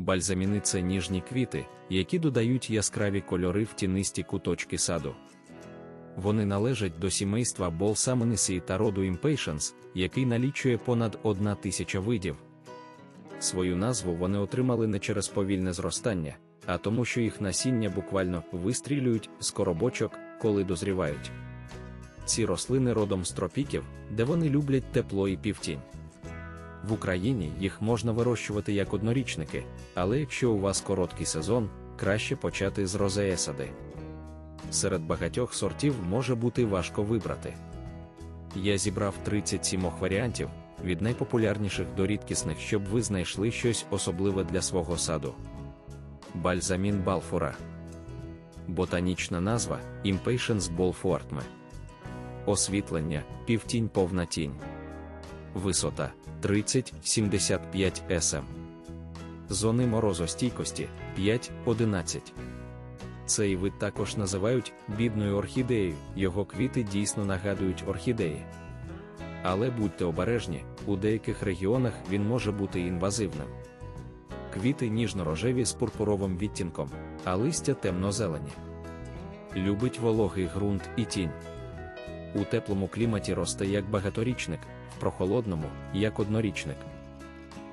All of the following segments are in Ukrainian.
Бальзаміни це ніжні квіти, які додають яскраві кольори в тінисті куточки саду. Вони належать до сімейства Balsamineaceae та роду Impatiens, який налічує понад одна тисяча видів. Свою назву вони отримали не через повільне зростання, а тому, що їх насіння буквально вистрілюють з коробочок, коли дозрівають. Ці рослини родом з тропіків, де вони люблять тепло і півтінь. В Україні їх можна вирощувати як однорічники, але якщо у вас короткий сезон, краще почати з розеесади. Серед багатьох сортів може бути важко вибрати. Я зібрав 37 варіантів, від найпопулярніших до рідкісних, щоб ви знайшли щось особливе для свого саду. Бальзамін Балфура. Ботанічна назва Impatiens Bolfuartme. Освітлення півтінь повна тінь. Висота 30-75 см. Зони морозостійкості 5-11. Цей вид також називають бідною орхідеєю, його квіти дійсно нагадують орхідеї. Але будьте обережні, у деяких регіонах він може бути інвазивним. Квіти ніжно-рожеві з пурпуровим відтінком, а листя темно-зелені. Любить вологий ґрунт і тінь. У теплому кліматі росте як багаторічник, в прохолодному як однорічник.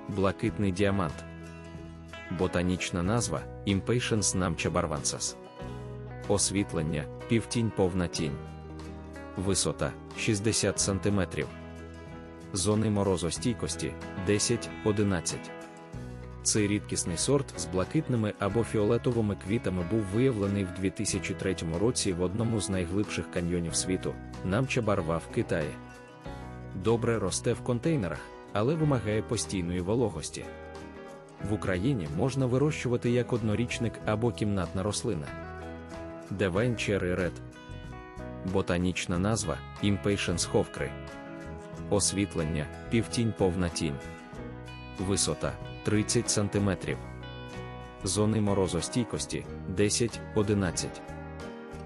Блакитний діамант. Ботанічна назва Impatiens namcha barvances. Освітлення півтінь повна тінь. Висота 60 см. Зони морозостійкості 10-11. Цей рідкісний сорт з блакитними або фіолетовими квітами був виявлений в 2003 році в одному з найглибших каньйонів світу Намча Барва в Китаї. Добре росте в контейнерах, але вимагає постійної вологості. В Україні можна вирощувати як однорічник або кімнатна рослина. Divine Cherry Red. Ботанічна назва Impatiens Ховкри. Освітлення півтінь повна тінь. Висота 30 см. Зони морозостійкості 10-11.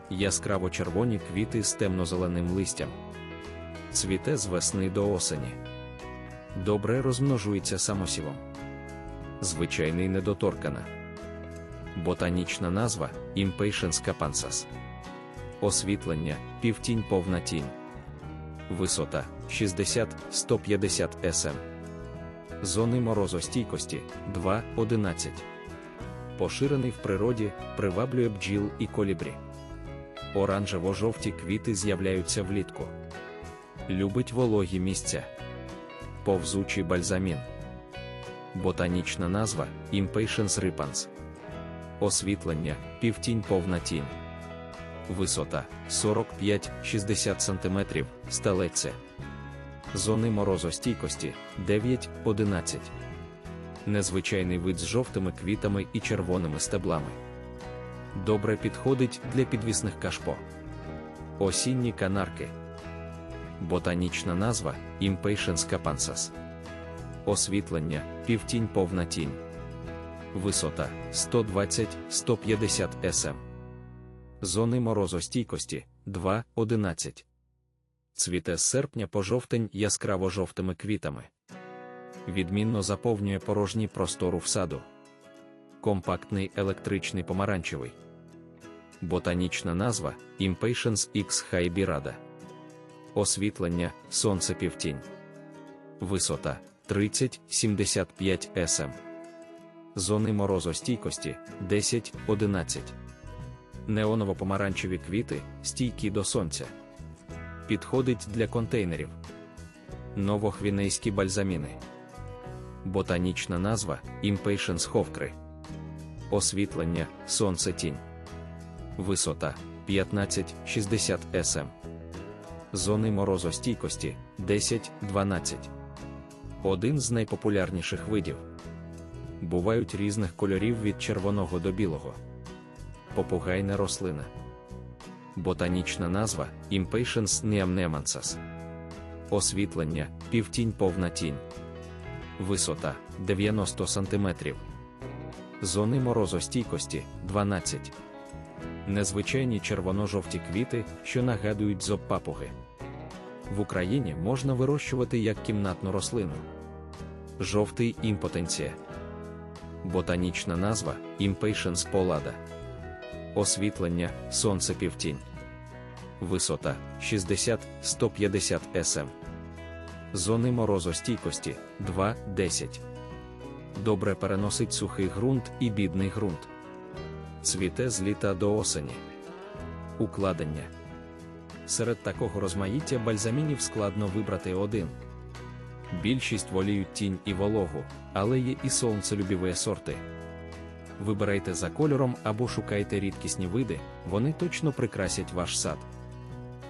Яскраво червоні квіти з темно-зеленим листям. Цвіте з весни до осені. Добре розмножується самосівом. Звичайний недоторкана. Ботанічна назва Impatiens capansas. Освітлення півтінь повна тінь. Висота 60-150 см. Зони морозостійкості 2-11. Поширений в природі, приваблює бджіл і колібрі. Оранжево-жовті квіти з'являються влітку. Любить вологі місця. Повзучий бальзамін. Ботанічна назва Impatiens ripans. Освітлення півтінь повна тінь. Висота 45-60 см, сталеця. Зони морозостійкості 9-11. Незвичайний вид з жовтими квітами і червоними стеблами. Добре підходить для підвісних кашпо. Осінні канарки. Ботанічна назва Impatiens capansas. Освітлення півтінь повна тінь. Висота 120-150 см. Зони морозостійкості 2-11. Цвіте з серпня по жовтень яскраво-жовтими квітами. Відмінно заповнює порожній простору в саду. Компактний електричний помаранчевий. Ботанічна назва Impatiens X Hybirada. Освітлення сонце півтінь. Висота 30-75 см. Зони морозостійкості 10-11. Неоново-помаранчеві квіти, стійкі до сонця. Підходить для контейнерів. Новохвінейські бальзаміни. Ботанічна назва Impatiens ховкри. Освітлення сонце тінь. Висота 15-60 см. Зони морозостійкості 10-12. Один з найпопулярніших видів. Бувають різних кольорів від червоного до білого. Попугайна рослина. Ботанічна назва Impatiens neamnemances. Освітлення півтінь повна тінь. Висота 90 см. Зони морозостійкості 12. Незвичайні червоно-жовті квіти, що нагадують зоб папуги. В Україні можна вирощувати як кімнатну рослину. Жовтий імпотенція. ботанічна назва Impatiens Polada. Освітлення сонце півтінь. Висота 60-150 см. Зони морозостійкості 2-10. Добре переносить сухий ґрунт і бідний ґрунт. Цвіте з літа до осені. Укладення. Серед такого розмаїття бальзамінів складно вибрати один. Більшість воліють тінь і вологу, але є і сонцелюбіві сорти. Вибирайте за кольором або шукайте рідкісні види, вони точно прикрасять ваш сад.